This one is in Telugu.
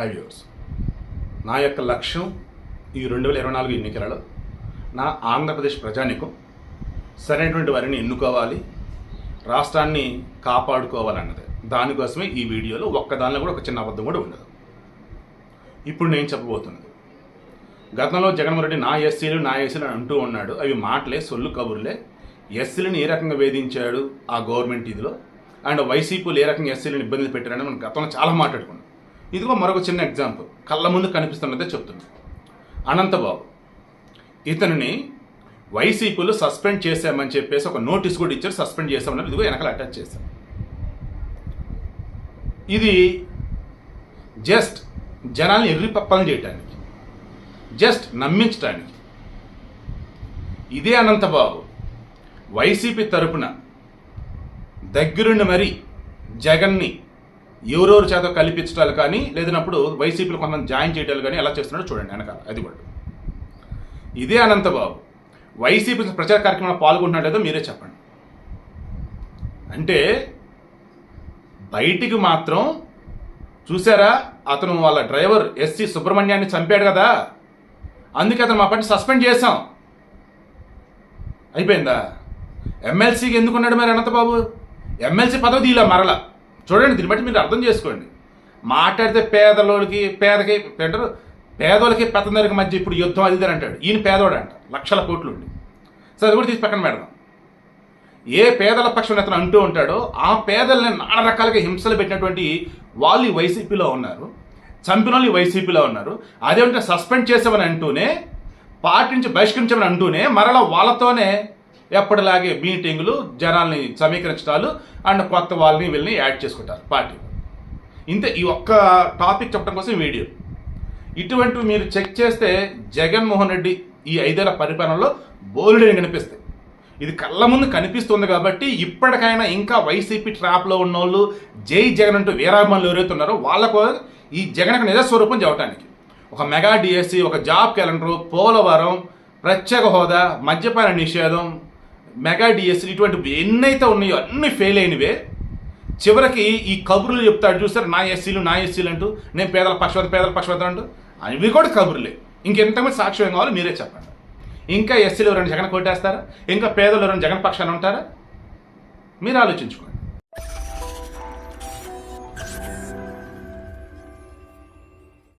హై వ్యూర్స్ నా యొక్క లక్ష్యం ఈ రెండు వేల ఇరవై నాలుగు ఎన్నికలలో నా ఆంధ్రప్రదేశ్ ప్రజానికం సరైనటువంటి వారిని ఎన్నుకోవాలి రాష్ట్రాన్ని కాపాడుకోవాలన్నది. దానికోసమే ఈ వీడియోలో ఒక్కదానిలో కూడా ఒక చిన్న అబద్ధం కూడా ఉండదు ఇప్పుడు నేను చెప్పబోతున్నది. గతంలో జగన్మోహన్ రెడ్డి నా ఎస్సీలు నా ఎస్సీలు అని అంటూ ఉన్నాడు. అవి మాటలే సొల్లు కబుర్లే. ఎస్సీలను ఏ రకంగా వేధించాడు ఆ గవర్నమెంట్ ఇదిలో? అండ్ వైసీపీలు ఏ రకంగా ఎస్సీలను ఇబ్బంది పెట్టారని మనం గతంలో చాలా మాట్లాడుకున్నాం. ఇదిగో మరొక చిన్న ఎగ్జాంపుల్. కళ్ళ ముందు కనిపిస్తున్నదే చెప్తుంది అనంతబాబు ఇతనిని వైసీపీలు సస్పెండ్ చేశామని చెప్పేసి ఒక నోటీస్ కూడా ఇచ్చారు సస్పెండ్ చేశామని ఇదిగో వెనకాల అటాచ్ చేశాం ఇది జస్ట్ జనాల్ని ఎర్రిపప్పలను చేయటానికి జస్ట్ నమ్మించడానికి ఇదే అనంతబాబు వైసీపీ తరపున దగ్గరుండి మరి జగన్ని ఎవరెవరి చేత కల్పించడాలు కానీ లేదన్నప్పుడు వైసీపీలో కొంతమంది జాయిన్ చేయడాలు కానీ ఎలా చేస్తున్నాడో చూడండి వెనకాల అది కూడా. ఇదే అనంతబాబు. వైసీపీ ప్రచార కార్యక్రమంలో పాల్గొంటున్నాడు లేదో మీరే చెప్పండి. అంటే బయటికి మాత్రం చూసారా అతను వాళ్ళ డ్రైవర్ ఎస్సి సుబ్రహ్మణ్యాన్ని చంపాడు కదా అందుకే అతను మా పార్టీ సస్పెండ్ చేశాం. అయిపోయిందా? ఎమ్మెల్సీకి ఎందుకున్నాడు మరి అనంతబాబు? ఎమ్మెల్సీ పదవి తీయలే మరల. చూడండి దీన్ని బట్టి మీరు అర్థం చేసుకోండి. మాట్లాడితే పేదలోడికి పేదకి అంటారు పేదోళ్ళకి పెద్దందరికి మధ్య ఇప్పుడు యుద్ధం అది అంటాడు. ఈయన పేదోడు అంట లక్షల కోట్లు ఉండి. సరే అది కూడా తీసి పక్కన పెడదాం. ఏ పేదల పక్షం అతను అంటూ ఉంటాడో ఆ పేదల్ని నానా రకాలుగా హింసలు పెట్టినటువంటి వాళ్ళు వైసీపీలో ఉన్నారు చంపిన వాళ్ళు వైసీపీలో ఉన్నారు. అదేంటే సస్పెండ్ చేసామని అంటూనే పార్టీ నుంచి బహిష్కరించమని అంటూనే మరలా వాళ్ళతోనే ఎప్పటిలాగే మీటింగులు జనాల్ని సమీకరించడాలు అండ్ కొత్త వాళ్ళని వీళ్ళని యాడ్ చేసుకుంటారు పార్టీ. ఇంతే ఈ ఒక్క టాపిక్ చెప్పడం కోసం వీడియో. ఇటువంటివి మీరు చెక్ చేస్తే జగన్మోహన్ రెడ్డి ఈ ఐదేళ్ళ పరిపాలనలో బోలుడని కనిపిస్తాయి. ఇది కళ్ళ ముందు కనిపిస్తుంది కాబట్టి ఇప్పటికైనా ఇంకా వైసీపీ ట్రాప్లో ఉన్నోళ్ళు జై జగన్ అంటూ వీరాభిమానులు ఎవరైతే ఉన్నారో వాళ్ళకు ఈ జగన్కు నిజస్వరూపం చెప్పడానికి ఒక మెగా డిఎస్సి ఒక జాబ్ క్యాలెండరు పోలవరం ప్రత్యేక హోదా మద్యపాన నిషేధం మెగా డిఎస్సీ ఇటువంటివి ఎన్నైతే ఉన్నాయో అన్ని ఫెయిల్ అయినవే. చివరికి ఈ కబుర్లు చెప్తాడు చూస్తారు నా ఎస్సీలు నా ఎస్సీలు అంటూ నేను పేదల పక్షవత పేదల పక్షవత అంటూ అవి కూడా కబుర్లే. ఇంకెంతమంది సాక్ష్యం కావాలో మీరే చెప్పండి. ఇంకా ఎస్సీలు ఎవరైనా జగన్ కొట్టేస్తారా? ఇంకా పేదలు ఎవరైనా జగన్ పక్షాన ఉంటారా? మీరు ఆలోచించుకోండి.